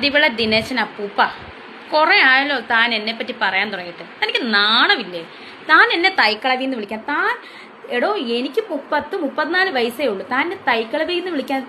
ശാന്തിവിള ദിനേശൻ അപ്പൂപ്പ. കുറെ ആയല്ലോ താൻ എന്നെ പറ്റി പറയാൻ തുടങ്ങിയിട്ട്. തനിക്ക് നാണമില്ലേ? താൻ എന്നെ തൈക്കളവി എന്ന് വിളിക്കാൻ. താൻ എടോ എനിക്ക് മുപ്പത്ത് മുപ്പത്തിനാല് വയസ്സേ ഉള്ളൂ. താൻ എന്നെ തൈക്കളവി എന്ന് വിളിക്കാൻ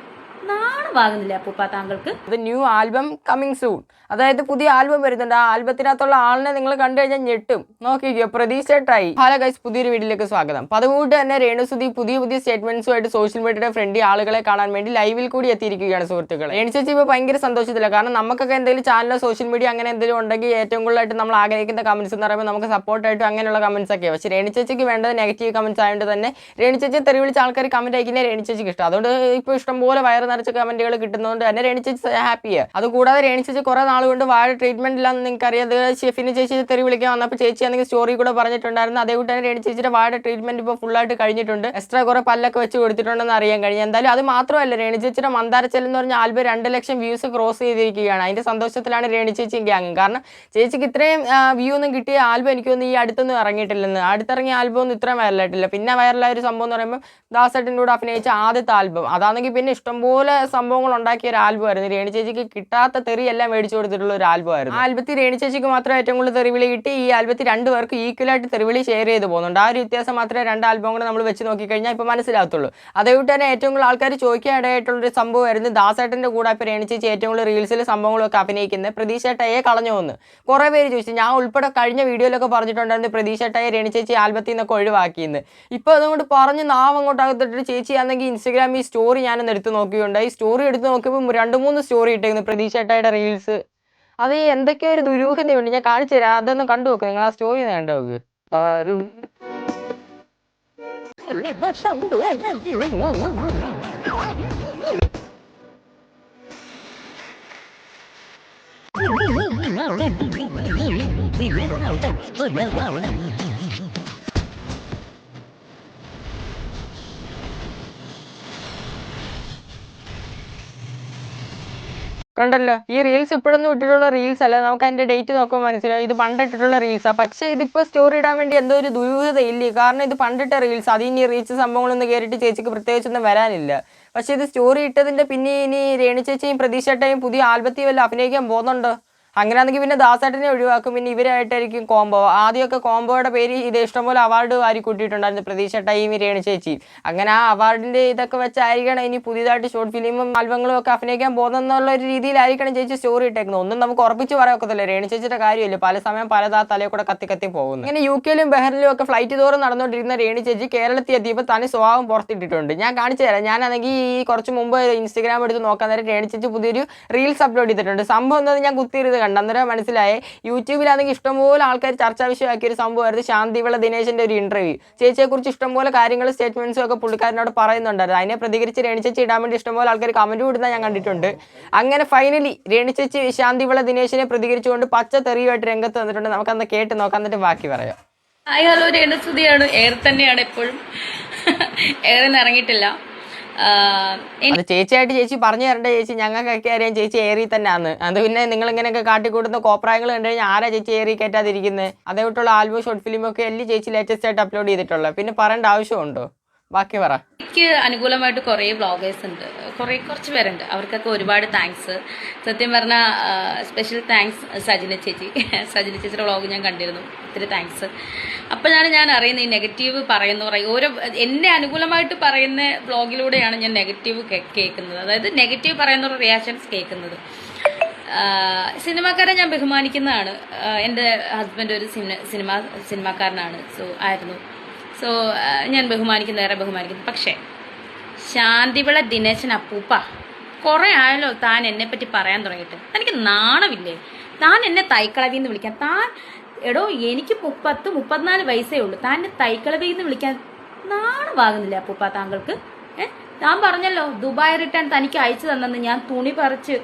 അത് ന്യൂ ആൽബം കമ്മിങ് സൂൺ അതായത് പുതിയ ആൽബം വരുന്നുണ്ട്. ആ ആൽബത്തിനകത്തുള്ള ആളിനെ നിങ്ങൾ കണ്ടു കഴിഞ്ഞാൽ ഞെട്ടും. നോക്കിക്കോ പ്രതീക്ഷട്ടായി ഹലോ ഗൈസ് പുതിയൊരു വീഡിയോയിലേക്ക് സ്വാഗതം. അതുകൊണ്ട് തന്നെ രേണുസുതി പുതിയ പുതിയ സ്റ്റേറ്റ്മെന്റ്സുമായിട്ട് സോഷ്യൽ മീഡിയയുടെ ഫ്രണ്ടി ആളുകളെ കാണാൻ വേണ്ടി ലൈവിൽ കൂടി എത്തിയിരിക്കുകയാണ് സുഹൃത്തുക്കൾ രേണു ചേച്ചി ഇപ്പോൾ ഭയങ്കര സന്തോഷത്തില്ല കാരണം നമുക്കൊക്കെ എന്തെങ്കിലും ചാനലോ സോഷ്യൽ മീഡിയ അങ്ങനെ എന്തെങ്കിലും ഉണ്ടെങ്കിൽ ഏറ്റവും കൂടുതലായിട്ട് നമ്മൾ ആഗ്രഹിക്കുന്ന കമന്റ്സ് എന്ന് പറയുമ്പോൾ നമുക്ക് സപ്പോർട്ടായിട്ട് അങ്ങനെയുള്ള കമന്റ്സ് ഒക്കെ പക്ഷേ രേണു ചേച്ചിക്ക് വേണ്ടത് നെഗറ്റീവ് കമന്റ്സ് ആയതുകൊണ്ട് തന്നെ രേണു ചേച്ചി തെറി വിളിച്ച ആൾക്കാർ കമന്റ് അയക്കുന്ന രേണു ചേച്ചിക്ക് ഇഷ്ടം. അതുകൊണ്ട് ഇപ്പോൾ ഇഷ്ടംപോലെ വയറ് നിറച്ച കമന്റുകൾ കിട്ടുന്നതുകൊണ്ട് തന്നെ രേണു ചേച്ചി ഹാപ്പിയാണ് അതുകൂടാതെ രേണി ചേച്ചി കുറേ നാൾ കൊണ്ട് വാഴ ട്രീറ്റ്മെന്റ് ഇല്ലാന്ന് നിങ്ങൾക്ക് അറിയാം ഷെഫിന് ചേച്ചി തെറി വിളിക്കാൻ വന്നപ്പോൾ ചേച്ചി എന്തെങ്കിലും സ്റ്റോറി കൂടെ പറഞ്ഞിട്ടുണ്ടായിരുന്നു. അതേകൂട്ട് തന്നെ രേണു ചേച്ചിയുടെ വാഴ ട്രീറ്റ്മെന്റ് ഇപ്പോൾ ഫുള്ളായിട്ട് കഴിഞ്ഞിട്ടുണ്ട്. എക്സ്ട്രാ കുറെ പല്ലൊക്കെ വെച്ച് കൊടുത്തിട്ടുണ്ടെന്ന് അറിയാൻ കഴിഞ്ഞു. എന്തായാലും അത് മാത്രമല്ല രേണി ചേച്ചിയുടെ മന്ദാരച്ചൽ എന്ന് പറഞ്ഞ ആൽബം രണ്ട് ലക്ഷം വ്യൂസ് ക്രോസ് ചെയ്തിരിക്കുകയാണ്. അതിന്റെ സന്തോഷത്തിലാണ് രേണു ചേച്ചിയും ഗ്യാങ്ങും കാരണം ചേച്ചിക്ക് ഇത്രയും വ്യൂ ഒന്നും കിട്ടിയ ആൽബം എനിക്ക് ഒന്നും ഈ അടുത്തൊന്നും ഇറങ്ങിയിട്ടില്ലെന്ന്. അടുത്തിറങ്ങിയ ആൽബം ഒന്നും ഇത്രയും വൈറലായിട്ടില്ല പിന്നെ വൈറലായ ഒരു സംഭവം എന്ന് പറയുമ്പോൾ ദാസേട്ടന്റെ കൂടെ അഭിനയിച്ച ആദ്യത്തെ ആൽബം. അതാണെങ്കിൽ പിന്നെ ഇഷ്ടംപോലെ സംഭവങ്ങൾ ഉണ്ടാക്കിയ ഒരു ആൽബം ആയിരുന്നു. രേണു ചേച്ചിക്ക് കിട്ടാത്ത തെറി എല്ലാം മേടിച്ചു കൊടുത്തിട്ടുള്ള ഒരു ആൽബം ആയിരുന്നു. ആൽബത്തി രേണു ചേച്ചിക്ക് മാത്രം ഏറ്റവും കൂടുതൽ തെറിവിളി കിട്ടി. ഈ ആൽബത്തി ആൽബത്തിൽ രണ്ടുപേർക്ക് ഈക്വലായിട്ട് തെറിവിളി ഷെയർ ചെയ്ത് പോകുന്നുണ്ട്. ആ ഒരു വ്യത്യാസം മാത്രമേ രണ്ട് ആൽബം കൂടെ നമ്മൾ വെച്ച് നോക്കിക്കഴിഞ്ഞാൽ ഇപ്പോൾ മനസ്സിലാകത്തുള്ളൂ. അതേപോലെ തന്നെ ഏറ്റവും കൂടുതൽ ആൾക്കാർ ചോദിക്കാൻ ഇടയായിട്ടുള്ളൊരു സംഭവമായിരുന്നു ദാസേട്ടന്റെ കൂടെ ഇപ്പോൾ രേണു ചേച്ചി ഏറ്റവും കൂടുതൽ റീൽസിൽ സംഭവങ്ങളൊക്കെ അഭിനയിക്കുന്നത്. പ്രതീക്ഷേട്ടയെ കളഞ്ഞു വന്ന് കുറേ പേര് ചോദിച്ചു. ഞാൻ ഉൾപ്പെടെ കഴിഞ്ഞ വീഡിയോയിലൊക്കെ പറഞ്ഞിട്ടുണ്ടായിരുന്നു പ്രതീക്ഷേട്ടയെ രേണി ചേച്ചി ആൽബത്തിൽ നിന്നൊക്കെ ഒഴിവാക്കിയെന്ന്. ഇപ്പോൾ അതുകൊണ്ട് പറഞ്ഞ് നാവ് അങ്ങോട്ടാകത്തിട്ട് ചേച്ചി ആണെങ്കിൽ ഇൻസ്റ്റഗ്രാമിൽ സ്റ്റോറി ഞാനൊന്ന് എടുത്ത് നോക്കിയുണ്ടായി സ്റ്റോറി എടുത്ത് നോക്കിയപ്പോൾ രണ്ട് മൂന്ന് സ്റ്റോറി ഇട്ടേക്കുന്നു. പ്രതീക്ഷേട്ടയുടെ റീൽസ് അത് എന്തൊക്കെയോ ഒരു ദുരൂഹതയുണ്ട് ഞാൻ കാണിച്ചു തരാം. അതൊന്നും കണ്ടു നോക്ക്. നിങ്ങൾ ആ സ്റ്റോറി കണ്ടു നോക്ക്. ആരും. കണ്ടല്ലോ? ഈ റീൽസ് ഇപ്പോഴൊന്നും ഇട്ടിട്ടുള്ള റീൽസ് അല്ല. നമുക്ക് അതിന്റെ ഡേറ്റ് നോക്കുമ്പോൾ മനസ്സിലാവും. ഇത് പണ്ടിട്ടിട്ടുള്ള റീൽസാണ് പക്ഷേ ഇതിപ്പോൾ സ്റ്റോറി ഇടാൻ വേണ്ടി എന്തോ ഒരു ദുരൂഹത ഇല്ല കാരണം ഇത് പണ്ടിട്ട റീൽസ് അത് ഇനി റീച്ച് സംഭവങ്ങളൊന്നും കയറിയിട്ട് ചേച്ചിക്ക് പ്രത്യേകിച്ചൊന്നും വരാനില്ല. പക്ഷേ ഇത് സ്റ്റോറി ഇട്ടതിന്റെ പിന്നെ ഇനി രേണു ചേച്ചിയും പ്രതീക്ഷേട്ടയും പുതിയ ആൽബത്തിൽ വല്ല അഭിനയിക്കാൻ പോകുന്നുണ്ടോ? അങ്ങനെയാണെങ്കിൽ പിന്നെ ദാസേട്ടനെ ഒഴിവാക്കും. പിന്നെ ഇവരായിട്ടായിരിക്കും കോംബോ ആദ്യമൊക്കെ കോംബോയുടെ പേര് ഇത് ഇഷ്ടംപോലെ അവാർഡ് വാരി കൂട്ടിയിട്ടുണ്ടായിരുന്നു പ്രതീക്ഷ ടൈം രേണു ചേച്ചി. അങ്ങനെ ആ അവാർഡിന്റെ ഇതൊക്കെ വെച്ചായിരിക്കണം ഇനി പുതിയതായിട്ട് ഷോർട്ട് ഫിലിമും ആൽബങ്ങളും ഒക്കെ അഭിനയിക്കാൻ പോകുന്നുള്ള ഒരു രീതിയിലായിരിക്കണം ചേച്ചി സ്റ്റോറി ഇട്ടേക്കുന്നത്. ഒന്നും നമുക്ക് ഉറപ്പിച്ച് പറയാൻ ഒക്കത്തില്ല രേണു ചേച്ചിയുടെ കാര്യമില്ല? പല സമയം പല താ തലയിൽ കൂടെ കത്തി കത്തി പോകുന്നു. ഇങ്ങനെ യു കെയിലും ബഹറിലും ഒക്കെ ഫ്ലൈറ്റ് തോറും നടന്നുകൊണ്ടിരുന്ന രേണു ചേച്ചി കേരളത്തിൽ എത്തിയപ്പോൾ തന്നെ സ്വഭാവം പുറത്തിട്ടിട്ടുണ്ട്. ഞാൻ കാണിച്ചു തരാം. ഞാനാണെങ്കിൽ ഈ കുറച്ച് മുമ്പ് ഇൻസ്റ്റഗ്രാം എടുത്ത് നോക്കാൻ നേരം രേണു ചേച്ചി പുതിയൊരു റീൽസ് അപ്ലോഡ് ചെയ്തിട്ടുണ്ട്. സംഭവം എന്നത് ഞാൻ കുത്തിയിരുന്ന് കണ്ടു. അന്നേരം മനസ്സിലായേ യൂട്യൂബിലാണെങ്കിൽ ഇഷ്ടംപോലെ ആൾക്കാർ ചർച്ചാ വിഷയമാക്കിയ ഒരു സംഭവമായിരുന്നു ശാന്തിവിള ദിനേശന്റെ ഒരു ഇന്റർവ്യൂ ചേച്ചിയെക്കുറിച്ച് ഇഷ്ടംപോലെ കാര്യങ്ങൾ സ്റ്റേറ്റ്മെന്റ്സും ഒക്കെ പുള്ളിക്കാരനോട് പറയുന്നുണ്ടായിരുന്നു. അതിനെ പ്രതികരിച്ച് രേണിച്ചേച്ചി ഇടാൻ വേണ്ടി ഇഷ്ടംപോലെ ആൾക്കാർ കമന്റ് കൊടുത്താൽ ഞാൻ കണ്ടിട്ടുണ്ട്. അങ്ങനെ ഫൈനലി രേണിച്ചേച്ചി ശാന്തിവിള ദിനേശിനെ പ്രതികരിച്ചുകൊണ്ട് പച്ച തെറിയുമായിട്ട് രംഗത്ത് വന്നിട്ടുണ്ട്. നമുക്കന്ന് കേട്ട് നോക്കാം. എന്നിട്ട് ബാക്കി പറയാം. Hi hello. രേണുസുതിയാണ് എയർ തന്നെയാണ് എപ്പോഴും. നിന്ന് ഇറങ്ങിയിട്ടില്ല. ചേച്ചിയായിട്ട് ചേച്ചി പറഞ്ഞു തരണ്ട ചേച്ചി. ഞങ്ങൾക്കൊക്കെ അറിയാം ചേച്ചി ഏറി തന്നെയാണ് അത് പിന്നെ നിങ്ങൾ ഇങ്ങനെയൊക്കെ കാട്ടിക്കൂട്ടുന്ന കോപ്രായങ്ങൾ കണ്ടു കഴിഞ്ഞാൽ ആരാ ചേച്ചി ഏറി കയറ്റാതിരിക്കുന്നത് അതേവിട്ടുള്ള ആൽബം ഷോർട്ട് ഫിലിമൊക്കെ അല്ലേ ചേച്ചി ലേറ്റസ്റ്റ് ആയിട്ട് അപ്ലോഡ് ചെയ്തിട്ടുള്ളത് പിന്നെ പറയേണ്ട ആവശ്യമുണ്ടോ? ബാക്കി പറ. എനിക്ക് അനുകൂലമായിട്ട് കുറേ വ്ളോഗേഴ്സ് ഉണ്ട്. കുറേ കുറച്ച് പേരുണ്ട്. അവർക്കൊക്കെ ഒരുപാട് താങ്ക്സ് സത്യം പറഞ്ഞാൽ സ്പെഷ്യൽ താങ്ക്സ് സജിന ചേച്ചി. സജിന ചേച്ചിയുടെ വ്ളോഗ് ഞാൻ കണ്ടിരുന്നു. ഒത്തിരി താങ്ക്സ് അപ്പോൾ ഞാൻ ഞാൻ അറിയുന്ന ഈ നെഗറ്റീവ് പറയുന്ന പറയും ഓരോ എന്നെ അനുകൂലമായിട്ട് പറയുന്ന വ്ളോഗിലൂടെയാണ് ഞാൻ നെഗറ്റീവ് കേൾക്കുന്നത്. അതായത് നെഗറ്റീവ് പറയുന്ന റിയാക്ഷൻസ് കേൾക്കുന്നത്. സിനിമാക്കാരെ ഞാൻ ബഹുമാനിക്കുന്നതാണ്. എന്റെ ഹസ്ബൻഡ് ഒരു സിനിമ സിനിമ സിനിമാക്കാരനാണ്. സോ ആയിരുന്നു. സോ ഞാൻ ബഹുമാനിക്കുന്ന വേറെ ബഹുമാനിക്കുന്നു. പക്ഷേ ശാന്തിവിള ദിനേശൻ അപ്പൂപ്പ കുറേ ആയല്ലോ താൻ എന്നെ പറ്റി പറയാൻ തുടങ്ങിയിട്ട്. എനിക്ക് നാണമില്ലേ? താൻ എന്നെ തൈക്കളവി എന്ന് വിളിക്കാൻ. താൻ എടോ എനിക്ക് മുപ്പത്ത് മുപ്പത്തിനാല് വയസ്സേ ഉള്ളൂ. താൻ എന്നെ തൈക്കളവി എന്ന് വിളിക്കാൻ നാണമാകുന്നില്ല അപ്പൂപ്പ താങ്കൾക്ക്? ഏഹ് താൻ പറഞ്ഞല്ലോ ദുബായ് റിട്ടേൺ തനിക്ക് അയച്ചു തന്നെന്ന് ഞാൻ തുണി പറിച്ച്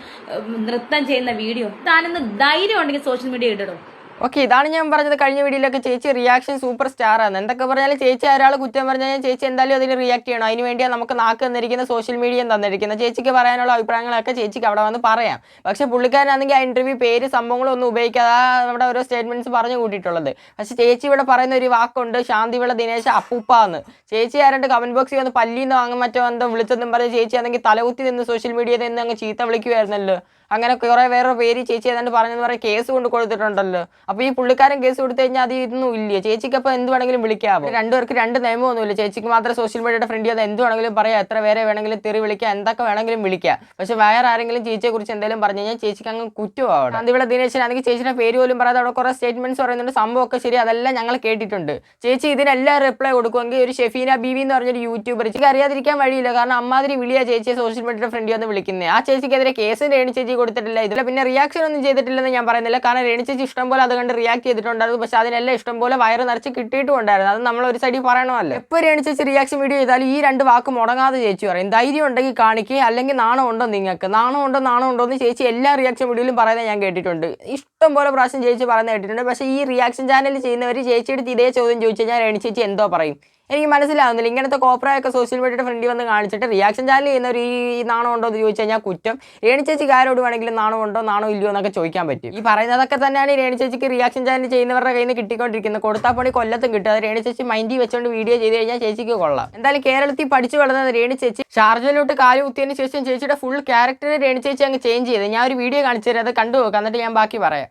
നൃത്തം ചെയ്യുന്ന വീഡിയോ. താനിന്ന് ധൈര്യം ഉണ്ടെങ്കിൽ സോഷ്യൽ മീഡിയ ഇടടോ ഓക്കെ ഇതാണ് ഞാൻ പറഞ്ഞത് കഴിഞ്ഞ വീഡിയോയിലൊക്കെ ചേച്ചി റിയാക്ഷൻ സൂപ്പർ സ്റ്റാർ ആണ്. എന്തൊക്കെ പറഞ്ഞാലും ചേച്ചി ഒരാൾ കുറ്റം പറഞ്ഞാൽ ചേച്ചി എന്തായാലും അതിന് റിയാക്ട് ചെയ്യണം. അതിന് വേണ്ടിയാണ് നമുക്ക് നാക്ക് തന്നിരിക്കുന്ന സോഷ്യൽ മീഡിയ തന്നിരിക്കുന്നത്. ചേച്ചിക്ക് പറയാനുള്ള അഭിപ്രായങ്ങളൊക്കെ ചേച്ചിക്ക് അവിടെ വന്ന് പറയാം. പക്ഷെ പുള്ളിക്കാരനാണെങ്കിൽ ആ ഇന്റർവ്യൂ പേര് സംഭവങ്ങളൊന്നും ഉപയോഗിക്കാതെ അവിടെ ഓരോ സ്റ്റേറ്റ്മെന്റ്സ് പറഞ്ഞു കൂട്ടിയിട്ടുള്ളത്. പക്ഷെ ചേച്ചി ഇവിടെ പറയുന്ന ഒരു വാക്കുണ്ട് ശാന്തിവിള ദിനേശ അപ്പൂപ്പ എന്ന് ചേച്ചി ആരുടെ കമന്റ് ബോക്സിൽ വന്ന് പല്ലിന്ന് വാങ്ങാൻ മറ്റോ എന്തോ വിളിച്ചെന്നും പറഞ്ഞ് ചേച്ചി ആണെങ്കിൽ തലകുത്തി നിന്ന് സോഷ്യൽ മീഡിയയിൽ നിന്ന് അങ്ങ് ചീത്ത വിളിക്കുമായിരുന്നല്ലോ അങ്ങനെ കുറെ വേറെ പേര് ചേച്ചി ഏതാണ്ട് പറഞ്ഞെന്ന് പറയാൻ കേസ് കൊണ്ട് കൊടുത്തിട്ടുണ്ടല്ലോ. അപ്പൊ ഈ പുള്ളിക്കാരൻ കേസ് കൊടുത്തു കഴിഞ്ഞാൽ അത് ഇതൊന്നും ഇല്ല? ചേച്ചിക്ക് അപ്പൊ എന്ത് വേണമെങ്കിലും വിളിക്കാമോ രണ്ടുപേർക്ക് രണ്ട് നിയമമൊന്നുമില്ല ചേച്ചിക്ക് മാത്രം സോഷ്യൽ മീഡിയയുടെ ഫ്രണ്ട് ചെയ്ത് എന്ത് വേണമെങ്കിലും പറയാം. എത്ര പേരെ വേണമെങ്കിലും തെറി വിളിക്കാം. എന്തൊക്കെ വേണമെങ്കിലും വിളിക്കാം. പക്ഷെ വേറെ ആരെങ്കിലും ചേച്ചിയെ കുറിച്ച് എന്തെങ്കിലും പറഞ്ഞു കഴിഞ്ഞാൽ ചേച്ചിക്ക് അങ്ങ് കുറ്റമാവും അതിവിടെ ദിനേശനാണെങ്കിൽ ചേച്ചിയുടെ പേര് പോലും പറയാതെ അവിടെ കുറെ സ്റ്റേറ്റ്മെന്റ്സ് പറയുന്നുണ്ട്. സംഭവമൊക്കെ ശരി അതെല്ലാം ഞങ്ങൾ കേട്ടിട്ടുണ്ട്. ചേച്ചി ഇതിനെല്ലാം റിപ്ലൈ കൊടുക്കുമെങ്കിൽ ഒരു ഷെഫീന ബീവി എന്ന് പറഞ്ഞൊരു യൂട്യൂബർ ചേച്ചിക്ക് അറിയാതിരിക്കാൻ വഴിയില്ല. കാരണം അമ്മാതിരി വിളിയാ ചേച്ചിയെ സോഷ്യൽ മീഡിയയുടെ ഫ്രണ്ട് വന്ന് വിളിക്കുന്നത് ആ ചേച്ചിക്കെതിരെ കേസ് രേണു ചേച്ചി കൊടുത്തിട്ടില്ല. ഇതിൽ പിന്നെ റിയാക്ഷൻ ഒന്നും ചെയ്തിട്ടില്ലെന്ന് ഞാൻ പറയുന്നില്ല. കാരണം രണിച്ചേച്ചി ചേച്ചി ഇഷ്ടം പോലെ അത് കണ്ട് റിയാക്ട് ചെയ്തിട്ടുണ്ടായിരുന്നു. പക്ഷെ അതിനെല്ലാം ഇഷ്ടം പോലെ വയറ് നിറച്ച് കിട്ടിയിട്ടുണ്ടായിരുന്നു. അത് നമ്മൾ ഒരു സൈഡിൽ പറയണമല്ലോ. എപ്പോൾ രണിച്ചേച്ചി ചേച്ചി റിയാക്ഷൻ വീഡിയോ ചെയ്താലും ഈ രണ്ട് വാക്ക് മുടങ്ങാതെ ചേച്ചി പറയും. ധൈര്യം ഉണ്ടെങ്കിൽ കാണിക്കുക അല്ലെങ്കിൽ നാണം ഉണ്ടോ നിങ്ങൾക്ക്? നാണം ഉണ്ടോ? നാണം ഉണ്ടോ? എന്ന് ചേച്ചി എല്ലാ റിയാക്ഷൻ വീഡിയോയിലും പറയുന്നത് ഞാൻ കേട്ടിട്ടുണ്ട്. ഇഷ്ടം പോലെ പ്രാവശ്യം ചേച്ചി പറയുന്നത് കേട്ടിട്ടുണ്ട്. പക്ഷേ ഈ റിയാക്ഷൻ ചാനൽ ചെയ്യുന്നവർ ചേച്ചിയുടെ ഇതേ ചോദ്യം ചോദിച്ചു കഴിഞ്ഞാൽ രണിച്ചേച്ചി ചേച്ചി എന്തോ പറയും? എനിക്ക് മനസ്സിലാവുന്നില്ല. ഇങ്ങനത്തെ കോപ്രായൊക്കെ സോഷ്യൽ മീഡിയയുടെ ഫ്രണ്ടിൽ വന്ന് കാണിച്ചിട്ട് റിയാക്ഷൻ ചാനൽ ചെയ്യുന്ന ഒരു ഈ നാണം ഉണ്ടോ എന്ന് ചോദിച്ചു കഴിഞ്ഞാൽ കുറ്റം. രേണി ചേച്ചിക്ക് ആരോട് വേണമെങ്കിലും നാണം ഉണ്ടോ നാണോ ഇല്ലയോ എന്നൊക്കെ ചോദിക്കാൻ പറ്റും. ഈ പറയുന്നതൊക്കെ തന്നെയാണ് ഈ രേണു ചേച്ചിക്ക് റിയാക്ഷൻ ചാനൽ ചെയ്യുന്നവരുടെ കയ്യിൽ നിന്ന് കിട്ടിക്കൊണ്ടിരിക്കുന്നത്. കൊടുത്താൽ പണി കൊല്ലത്തും കിട്ടും. അത് രേണി ചേച്ചി മൈൻഡിൽ വെച്ചുകൊണ്ട് വീഡിയോ ചെയ്ത് കഴിഞ്ഞാൽ ചേച്ചിക്ക് കൊള്ളാം. എന്തായാലും കേരളത്തിൽ പഠിച്ചു വളർന്ന രേണി ചേച്ചി. ഷാർജയിലോട്ട് കാലു കുത്തിയതിന് ശേഷം ചേച്ചിയുടെ ഫുൾ ക്യാരക്ടർ രേണി ചേച്ചി അങ്ങ് ചേഞ്ച് ചെയ്ത്. ഞാൻ ഒരു വീഡിയോ കാണിച്ചു തരാം. അത് കണ്ടു നോക്കാം. എന്നിട്ട് ഞാൻ ബാക്കി പറയാം.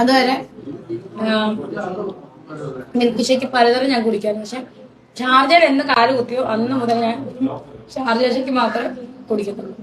അതുവരെ? മിൽക്ക് ഷേക്ക് പലതരം ഞാൻ കുടിക്കാറുണ്ട്. പക്ഷെ ചാർജർ എന്ന് കാൽ കുത്തിയോ അന്ന് മുതൽ ഞാൻ ചാർജർ ഷേക്ക് മാത്രമേ കുടിക്കത്തുള്ളൂ.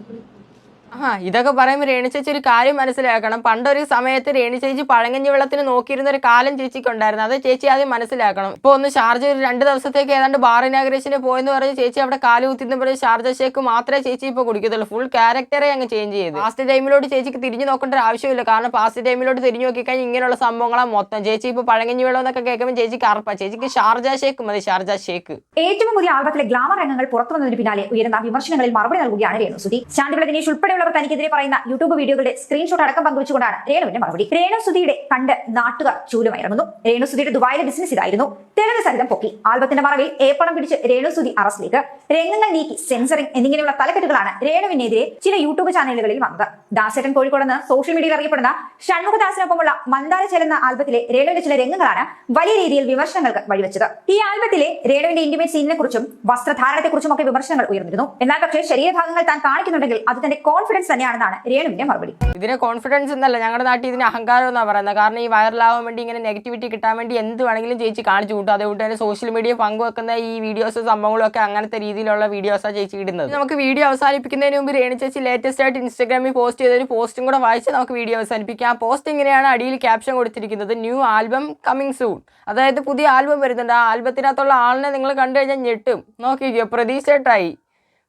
ആ ഇതൊക്കെ പറയുമ്പോൾ രേണു ചേച്ചി ഒരു കാര്യം മനസ്സിലാക്കണം. പണ്ടൊരു സമയത്ത് രേണു ചേച്ചി പഴങ്കഞ്ഞി വെള്ളത്തിന് നോക്കിയിരുന്ന ഒരു കാലം ചേച്ചിക്ക് ഉണ്ടായിരുന്നു. അത് ചേച്ചി ആദ്യം മനസ്സിലാക്കണം. ഇപ്പോൾ ഒന്ന് ഷാർജ ഒരു രണ്ട് ദിവസത്തേക്ക് ഏതാണ്ട് ബാറിനാഗ്രേഷന് പോയെന്ന് പറഞ്ഞ് ചേച്ചി അവിടെ കാൽ കുത്തിന്ന് പറഞ്ഞ് ഷാർജ ഷേക്ക് മാത്രമേ ചേച്ചി ഇപ്പോൾ കുടിക്കത്തുള്ളൂ. ഫുൾ ക്യാരക്ടറെ അങ്ങ് ചേഞ്ച് ചെയ്തു. പാസ്റ്റ് ടൈമിലോട്ട് ചേച്ചിക്ക് തിരിഞ്ഞു നോക്കേണ്ട ഒരു ആവശ്യമില്ല. കാരണം പാസ്റ്റ് ടൈമിലോട്ട് തിരിഞ്ഞു നോക്കിക്കഴിഞ്ഞാൽ ഇങ്ങനെയുള്ള സംഭവങ്ങളാണ് മൊത്തം. ചേച്ചി ഇപ്പോൾ പഴങ്കഞ്ഞി വെള്ളം എന്നൊക്കെ കേൾക്കുമ്പോൾ ചേച്ചിക്ക് അറപ്പ. ചേച്ചിക്ക് ഷാർജ ഷേക്ക് മതി. Sharjah shake. ഏറ്റവും പുതിയ ആൽബത്തിലെ ഗ്ലാമർ രംഗങ്ങൾ പുറത്തു വന്നതിന് പിന്നാലെ ഉയരുന്ന വിമർശനങ്ങളിൽ മറുപടി നൽകുകയാണ് രേണു സുധി ശാന്തിവിള ദിനേശ് ഉൾപ്പെടെയുള്ളവർ തനിക്കെതിരെ പറയുന്ന യൂട്യൂബ് വീഡിയോകളുടെ സ്ക്രീൻഷോട്ട് അടക്കം പങ്കുവച്ചുകൊണ്ടാണ് രേണുവിന്റെ മറുപടി. രേണു സുധിയുടെ കണ്ട് നാട്ടുകാർ ചൂലുമയർന്നു രേണു സുധിയുടെ ദുബായിലെ ബിസിനസ് ഇതായിരുന്നു. തെളിവ് സഹിതം പൊക്കി. ആൽബത്തിന്റെ മറവിൽ ഏപ്പണം പിടിച്ച് രേണു സുധി അറസ്റ്റിലേക്ക് രംഗങ്ങൾ നീക്കി സെൻസറിംഗ് എന്നിങ്ങനെയുള്ള തലക്കെട്ടുകളാണ് രേണുവിനെതിരെ ചില യൂട്യൂബ് ചാനലുകളിൽ വന്നത്. ദാസേട്ടൻ കോഴിക്കോടെന്ന് സോഷ്യൽ മീഡിയയിൽ അറിയപ്പെടുന്ന ഷൺമുഖദാസിനൊപ്പമുള്ള മന്ദാര എന്ന ആൽബത്തിലെ രേണുവിന്റെ ചില രംഗങ്ങളാണ് വലിയ രീതിയിൽ വിമർശനങ്ങൾക്ക് വഴിവെച്ചത്. ഈ ആൽബത്തിലെ രേണുവിന്റെ ഇന്റിമേറ്റ് സീനിനെ കുറിച്ചും വസ്ത്രധാരണത്തെക്കുറിച്ചും ഒക്കെ വിമർശനങ്ങൾ ഉയർന്നിരുന്നു. എന്നാൽ പക്ഷേ ശരീരഭാഗങ്ങൾ താൻ കാണിക്കുന്നുണ്ടെങ്കിൽ അത് തന്റെ കോൺഫിഡൻസ് തന്നെയാണെന്നാണ് രേണുവിന്റെ മറുപടി. ഇതിന് കോൺഫിഡൻസ് എന്നല്ല ഞങ്ങളുടെ നാട്ടിൽ ഇതിന് അഹങ്കാരം എന്നാണ് പറയുന്നത്. കാരണം ഈ വൈറലാവാൻ വേണ്ടി ഇങ്ങനെ നെഗറ്റിവിറ്റി കിട്ടാൻ വേണ്ടി എന്ത് വേണമെങ്കിലും ചേച്ചി കാണിച്ചു കൂട്ടും. അതുകൊണ്ട് തന്നെ സോഷ്യൽ മീഡിയ പങ്കുവെക്കുന്ന ഈ വീഡിയോസ് സംഭവങ്ങളും ഒക്കെ അങ്ങനത്തെ രീതിയിലുള്ള വീഡിയോസാണ് ചേച്ചി ഇടുന്നത്. നമുക്ക് വീഡിയോ അവസാനിപ്പിക്കുന്നതിന് മുമ്പ് രേണു ചേച്ചി ലേറ്റസ്റ്റ് ആയിട്ട് ഇൻസ്റ്റാഗ്രാമിൽ പോസ്റ്റ് ചെയ്ത ഒരു പോസ്റ്റും കൂടെ വായിച്ച് നമുക്ക് വീഡിയോ അവസാനിപ്പിക്കാം. ആ പോസ്റ്റ് ഇങ്ങനെയാണ് അടിയിൽ ക്യാപ്ഷൻ കൊടുത്തിരിക്കുന്നത്. ന്യൂ ആൽബം കമ്മിങ് സൂൺ അതായത് പുതിയ ആൽബം വരുന്നുണ്ട്. ആ ആൽബത്തിനകത്തുള്ള ആളിനെ നിങ്ങൾ കണ്ടു കഴിഞ്ഞാൽ ഞെട്ടും. നോക്കിക്കോ പ്രതീക്ഷയായിട്ടായി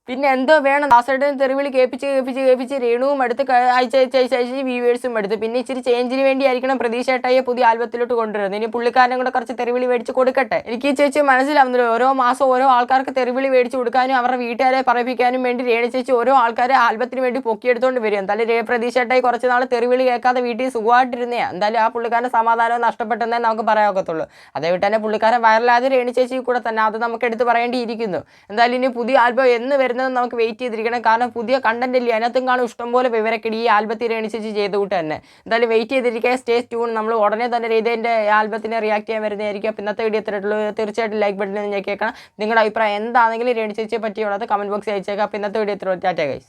പിന്നെ എന്തോ വേണം ദാസേട്ടൻ തെറിവിളി കേൾപ്പിച്ച് കേൾപ്പിച്ച് കേൾപ്പിച്ച് രേണുവും അടുത്ത് ക- അയച്ച് അയച്ച് അയച്ച് അയച്ച് വ്യൂവേഴ്സും എടുത്ത്. പിന്നെ ഇച്ചിരി ചേഞ്ചിന് വേണ്ടിയായിരിക്കണം പ്രതീക്ഷയായിട്ടായി പുതിയ ആൽബത്തിലോട്ട് കൊണ്ടുവരുന്നത്. ഇനി പുള്ളിക്കാരനെ കൂടെ കുറച്ച് തെറിവിളി മേടിച്ച് കൊടുക്കട്ടെ. എനിക്ക് ചേച്ചി മനസ്സിലാവുന്നില്ല. ഓരോ മാസം ഓരോ ആൾക്കാർക്ക് തെറിവിളി മേടിച്ച് കൊടുക്കാനും അവരുടെ വീട്ടുകാരെ പറയിപ്പിക്കാനും വേണ്ടി രേണു ചേച്ചി ഓരോ ആൾക്കാരെ ആൽബത്തിന് വേണ്ടി പൊക്കിയെടുത്തോണ്ട് വരും എന്തായാലും രേ കുറച്ച് നാൾ തെറിവിളി കേൾക്കാതെ വീട്ടിൽ സുഖമായിട്ടിരുന്നേ എന്തായാലും ആ പുള്ളിക്കാരന്റെ സമാധാനം നഷ്ടപ്പെട്ടെന്നേ നമുക്ക് പറയാക്കത്തുള്ളൂ അതേ വിട്ട് തന്നെ പുള്ളിക്കാരൻ വൈറലായത് രേണു ചേച്ചി കൂടെ തന്നെ. അത് നമുക്ക് എടുത്ത് പറയേണ്ടിയിരിക്കുന്നു. എന്തായാലും ഇനി പുതിയ ആൽബം എന്ന് വരുന്നത് നമുക്ക് വെയിറ്റ് ചെയ്തിരിക്കണം. കാരണം പുതിയ കണ്ടന്റ് ഇല്ല? അതിനകത്തും കാണും ഇഷ്ടംപോലെ വിവരക്കിടി ഈ ആൽബത്തിൽ അനുസരിച്ച് ചെയ്ത് തന്നെ. എന്തായാലും വെയിറ്റ് ചെയ്തിരിക്കുക സ്റ്റേ ട്യൂൺ നമ്മൾ ഉടനെ തന്നെ ഇതിന്റെ ആൽബത്തിനെ റിയാക്ട് ചെയ്യാൻ വരുന്നതായിരിക്കും. അപ്പോൾ ഇന്നത്തെ വീഡിയോ എത്രയുള്ളൂ തീർച്ചയായിട്ടും ലൈക്ക് ബട്ടൺ കേൾക്കണം. നിങ്ങളുടെ അഭിപ്രായം എന്താണെങ്കിലും ഇതിനനുസരിച്ച് പറ്റിയുള്ളത് കമന്റ് ബോക്സിൽ അയച്ചേക്കാം. അപ്പോൾ ഇന്നത്തെ വീഡിയോ എത്ര ടാറ്റ ഗൈസ്